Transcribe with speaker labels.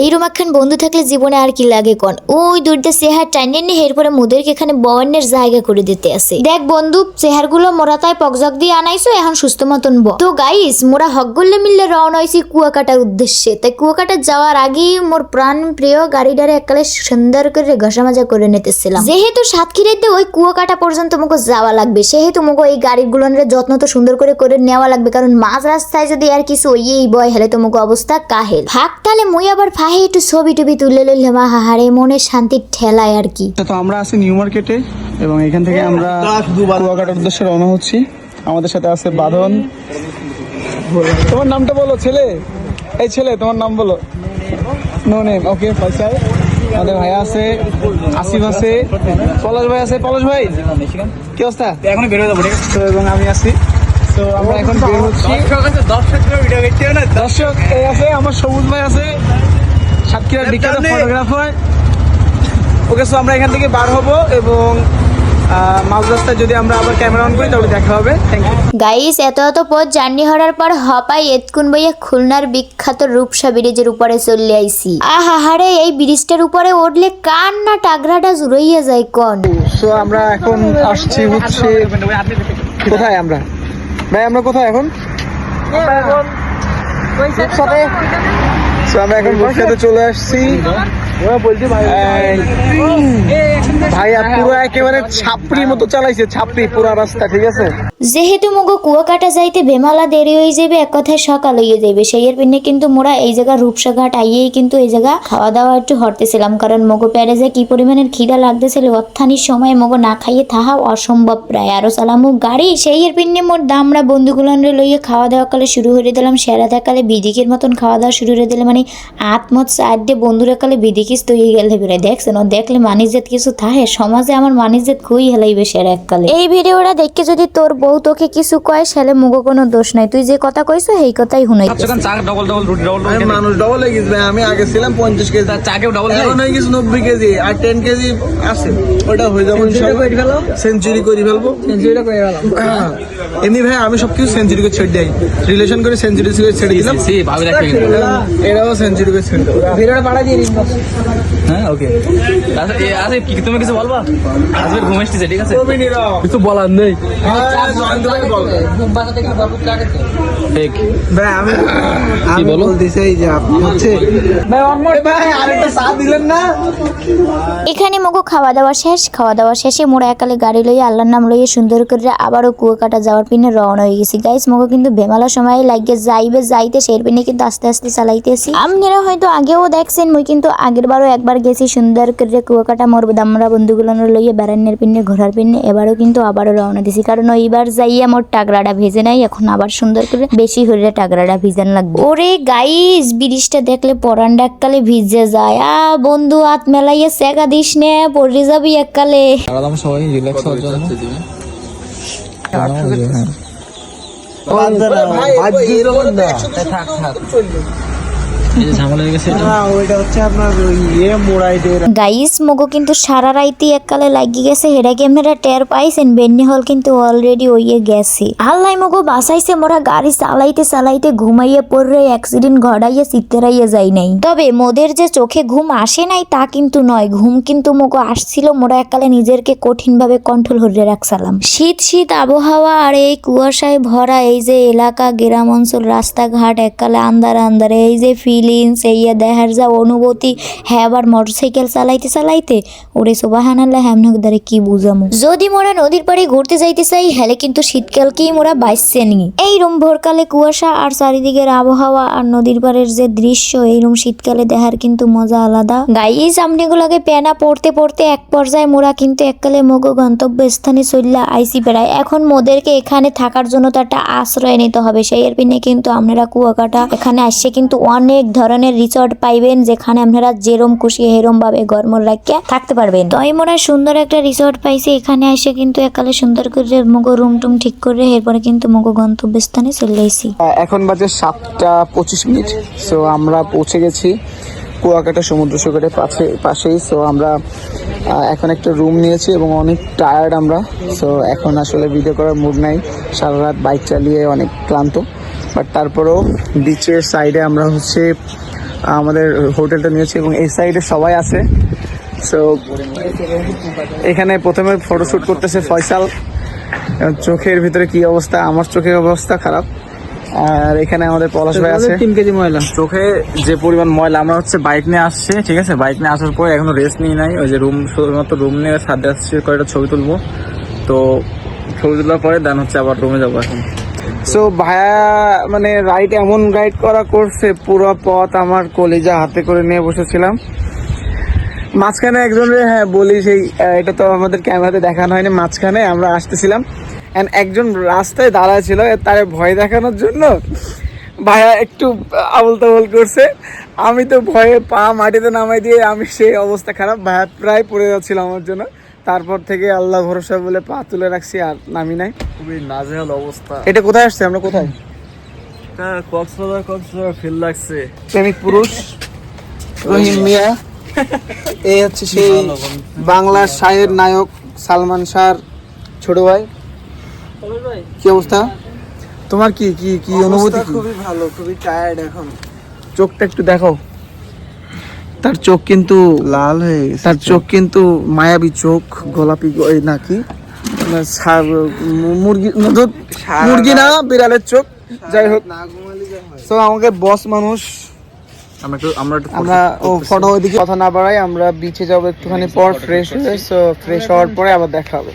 Speaker 1: এইরকম একখান বন্ধু থাকলে জীবনে আর কি লাগে কন? ওই দুইটা চেহার টাইনে নিয়ে এরপরে মোদেরকে এখানে বওয়ানের জায়গা করে দিতে আছে। দেখ বন্ধু চেহারগুলো মোরা তাই পকজক দিয়ে আনাইছো, এখন সুস্থ মতন ব। তো গাইস মোরা হক গল্লে মিললে রওনা হয়েছি কুয়াকাটার উদ্দেশ্যে। তাই কুয়াকাটা যাওয়ার আগেই মোর প্রাণ প্রিয় গাড়িটারে এককালে সুন্দর করে ঘষা মাজা করে নিতেছিলাম। যেহেতু সাতক্ষীরাতে ওই কুয়াকাটা পর্যন্ত মুখো যাওয়া লাগবে, সেহেতু মুখো এই গাড়িগুলোর যত্ন তো সুন্দর করে করে নেওয়া লাগবে, কারণ মাঝ রাস্তায় যদি আর কিছু ওই বয়, হেলে তো মুখো অবস্থা কাহেল। ফাঁক তাহলে মুই আবার ফাহে একটু ছবি টবি তুলে লইলাম হাহারে মনে শান্তির ঠেলায় আর কি।
Speaker 2: তো আমরা আছি নিউ মার্কেটে এবং এখান থেকে আমরা কুয়াকাটার উদ্দেশ্যে রওনা হচ্ছি। আমাদের সাথে আছে বাঁধন। তোমার নামটা বলো ছেলে? এই ছেলে তোমার নাম বলো। No name okay Faisal. আমাদের ভাই আছে আসিফ আছে। পলাশ ভাই আছে পলাশ ভাই? কি অবস্থা?
Speaker 3: এখন বেরোয় যাব
Speaker 2: তো এবং আমি আছি। তো আমরা এখন বের হচ্ছি।
Speaker 3: দর্শক ভিডিও দেখতে না?
Speaker 2: দর্শক এই আছে আমার সবুজ ভাই আছে। সাতক্ষীরার বিখ্যাত ফটোগ্রাফার। ওকে সো আমরা এখান থেকে বার হব এবং মাঝ রাস্তায় যদি আমরা আবার ক্যামেরা অন করি তাহলে দেখা হবে। থ্যাংক ইউ
Speaker 1: গাইস এত এত পথ জার্নি হওয়ার পর হপাই এতকুন বইয়া খুলনার বিখ্যাত রূপসা ব্রিজের উপরে চলে আইছি। আহা হারে এই ব্রিজটার উপরে উঠলে কান না টাগরাটা জুড়াইয়া যায় কোন?
Speaker 2: সো আমরা এখন আসছি হচ্ছে কোথায় আমরা? ভাই আমরা কোথায় এখন? আমরা এখন বসিয়াতে চলে আসছি। ভাইয়া পুরো একেবারে ছাপড়ির মতো চালাইছে ছাপড়ি পুরা রাস্তা ঠিক আছে?
Speaker 1: যেহেতু মগো কুয়াকাটা যাইতে বেমালা দেরি হয়ে যাবে এক কথায় সকাল হয়ে যাবে সেই এর পিনে কিন্তু মোরা এই জায়গা রূপসা ঘাট আইয়েই কিন্তু এই জায়গা খাওয়া দাওয়া একটু হরতেছিলাম। কারণ মগো প্যারে যে কি পরিমাণের খিদা লাগতেছিল, অত্থানির সময় মগো না খাইয়ে থাহা অসম্ভব প্রায়। আরও চালামু গাড়ি সেই এর পিনে মোর দামরা বন্ধুগুলান লইয়ে খাওয়া দাওয়া কালে শুরু করে দিলাম। সেরা দেখালে বিদিকের মতন খাওয়া দাওয়া শুরু করে দিলে মানে আত্মত সাইডে বন্ধুরা কালে বিদিকিস তৈরি গেলে বেড়ে দেখছেন, ও দেখলে মানিজ্যত কিছু থাহে, সমাজে আমার মানিজ্যত খুই হেলাইবে সেরা এককালে এই ভিডিওটা দেখে যদি তোর বউ তোকে কিছু কয় সেলে মুগো কোনো দোষ নাই। তুই যে কথা কইছো সেই কথাই হুনাই
Speaker 3: চা ডবল ডবল রুটি ডবল
Speaker 2: আমি মানুষ ডবল হয়ে গেছে আমি আগে ছিলাম পঞ্চাশ কেজি।
Speaker 3: চাকেও ডবল
Speaker 2: এখন হয়ে গেছে নব্বই কেজি আর টেন কেজি আছে। ওটা হয়ে যাবে সেঞ্চুরি করে ফেলব। সেঞ্চুরিটা করে ফেলাম এমনি ভাই আমি সবকিছু সেঞ্চুরি করে ছেড়ে দিই। রিলেশন করে সেঞ্চুরি করে ছেড়ে দিলাম।
Speaker 3: সি ভাবি রাখবে কিন্তু
Speaker 2: এরাও সেঞ্চুরি করে ছেড়ে দেবো। ভিডিওটা পাড়া দিয়ে দিন
Speaker 3: হ্যাঁ ওকে। আচ্ছা এ- আরে কি তুমি কিছু বলবা? আজকে ঘুম এসেছে ঠিক আছে?
Speaker 2: কিছু বলার নেই।
Speaker 3: ঠিক
Speaker 2: ভাই আমি
Speaker 3: কি বলো?
Speaker 2: যে আপনি হচ্ছে ভাই ভাই আরেকটা চা দিলেন না।
Speaker 1: এখানে মগো খাওয়া দাওয়া শেষ খাওয়া দাওয়া শেষে মোরা একালে গাড়ি লইয়ে আল্লাহর নাম লইয়ে সুন্দর করে আবারও কুয়াকাটা যাওয়ার পিনে রওনা হয়ে গেছি। গাইস মগো কিন্তু বেমালা সময় লাগে যাইবে যাইতে সেই পিনে কিন্তু আস্তে আস্তে চালাইতেছি আপনারা হয়তো আগেও দেখছেন মুই কিন্তু আগের বারও একবার গেছি সুন্দর করে কুয়াকাটা মোর দামরা বন্ধুগুলো লইয়ে বেড়ানোর পিনে ঘোরার পিনে এবারও কিন্তু আবারও রওনা দিছি। কারণ ওইবার যাইয়া মোর টাগরাটা ভেজে নাই এখন আবার সুন্দর করে বেশি হলে টাগরাটা ভিজান লাগবে। ওরে গাইস ব্রিজটা দেখলে পরান্ডা এককালে ভিজে যায়। আ বন্ধু হাত মেলাইয়া সেকা দিস নে পড়ে যাবি এককালে।
Speaker 3: সবাই রিল্যাক্স হওয়ার জন্য। থাক থাক এই যে ঝামেলা
Speaker 1: গাইস মগো কিন্তু সারা রাইতি এককালে লাগি গেছে। হেডা ক্যামেরা টের পাইছেন? বেন্নি হল কিন্তু অলরেডি ওইয়ে গেছে। আল্লাহ মগো বাসাইছে মোরা গাড়ি চালাইতে চালাইতে ঘুমাইয়া পড়রে অ্যাক্সিডেন্ট ঘটাইয়া চিত্তেরাইয়া যাই নাই। তবে মোদের যে চোখে ঘুম আসে নাই তা কিন্তু নয়। ঘুম কিন্তু মগো আসছিল মোরা এককালে নিজেরকে কঠিন ভাবে কন্ট্রোল করে রাখছিলাম। শীত শীত আবহাওয়া আর এই কুয়াশায় ভরা এই যে এলাকা গ্রাম অঞ্চল রাস্তাঘাট এককালে আন্দার আন্দারে এই যে ফিলিংস এই দেহার যা অনুভূতি। হ্যাঁ আবার মোটরসাইকেল চালাইতে চালাইতে। ওরে সোবাহান আল্লাহ হ্যামনক দ্বারে কি বুঝামু? যদি মোরা নদীর পাড়ে ঘুরতে যাইতে চাই, হেলে কিন্তু শীতকালকেই মোরা বাইসছে নি এই রুম ভোরকালে কুয়াশা আর চারিদিকের আবহাওয়া আর নদীর পাড়ের যে দৃশ্য, এই রুম শীতকালে দেখার কিন্তু মজা আলাদা। গাইস আমনেগুলাকে প্যানা পড়তে পড়তে এক পর্যায়ে মোরা কিন্তু এককালে মগো গন্তব্য স্থানে চললা আইসি বেড়ায় এখন মোদেরকে এখানে থাকার জন্য তো একটা আশ্রয় নিতে হবে। সেই এর পিনে কিন্তু আপনারা কুয়াকাটা এখানে আসছে কিন্তু অনেক ধরনের রিসর্ট পাইবেন যেখানে আপনারা যেরম খুশি হেরম ভাবে গরম রাখিয়া থাকতে পারবেন। তো এই মোরা সুন্দর একটা রিসর্ট পাইছি এখানে এসে কিন্তু একালে সুন্দর করে মগো রুম টুম ঠিক করে এরপরে কিন্তু মগো গন্তব্য স্থানে চলে আইসি
Speaker 2: এখন বাজে সাতটা পঁচিশ মিনিট সো আমরা পৌঁছে গেছি কুয়াকাটা সমুদ্র সৈকতের পাশে পাশেই। সো আমরা এখন একটা রুম নিয়েছি এবং অনেক টায়ার্ড আমরা। সো এখন আসলে ভিডিও করার মুড নাই সারা রাত বাইক চালিয়ে অনেক ক্লান্ত। বাট তারপরেও বিচের সাইডে আমরা হচ্ছে আমাদের হোটেলটা নিয়েছি এবং এই সাইডে সবাই আছে। সো এখানে প্রথমে ফটোশ্যুট করতেছে ফয়সাল। চোখের ভিতরে কি অবস্থা? আমার চোখের অবস্থা খারাপ। আর এখানে আমাদের পলাশ ভাই আছে।
Speaker 4: তিন কেজি ময়লা।
Speaker 3: চোখে যে পরিমাণ ময়লা আমরা হচ্ছে বাইক নিয়ে আসছি ঠিক আছে? বাইক নিয়ে আসার পরে এখনও রেস্ট নিয়ে নাই। ওই যে রুম শুধুমাত্র রুম নিয়ে সাথে আসছি কয়েকটা ছবি তুলবো। তো ছবি তোলার পরে দেন হচ্ছে আবার রুমে যাব এখন।
Speaker 2: সো ভায়া মানে রাইড এমন রাইড করা করছে, পুরো পথ আমার কলিজা হাতে করে নিয়ে বসেছিলাম। মাঝখানে একজনের হ্যাঁ বলি সেই এটা তো আমাদের ক্যামেরাতে দেখানো হয়নি, মাঝখানে আমরা আসতেছিলাম। এন্ড একজন রাস্তায় দাঁড়ায় ছিল তার ভয় দেখানোর জন্য ভাইয়া একটু আবল তাবল করছে। আমি তো ভয়ে পা মাটিতে নামাই দিয়ে আমি সেই অবস্থা খারাপ, ভাইয়া প্রায় পড়ে যাচ্ছিল আমার জন্য। তারপর থেকে আল্লাহ ভরসা বলে পা তুলে রাখছি আর নামি নাই।
Speaker 3: খুবই নাজেহাল অবস্থা।
Speaker 2: এটা কোথায় আসছে? আমরা কোথায়?
Speaker 3: হ্যাঁ কক্সবাজার কক্সবাজার ফিল লাগছে।
Speaker 2: প্রেমিক পুরুষ রহিম মিয়া। এই হচ্ছে সেই বাংলার শাহের নায়ক সালমান শাহর ছোট ভাই। কি অবস্থা? তোমার কি কি কি অনুভূতি
Speaker 4: খুবই ভালো খুবই টায়ার্ড এখন।
Speaker 2: চোখটা একটু দেখো তার চোখ কিন্তু
Speaker 4: লাল হয়ে গেছে
Speaker 2: তার চোখ। কিন্তু মায়াবী চোখ গোলাপি নাকি? মুরগি না, মুরগি না বিড়ালের চোখ। যাই হোক।
Speaker 4: হয়।
Speaker 2: তো আমাকে বস মানুষ আমরা ও ফটো ওইদিকে কথা না বাড়াই আমরা বিচে যাব একটুখানি পর ফ্রেশ হয়ে সো ফ্রেশ হওয়ার পরে আবার দেখা হবে।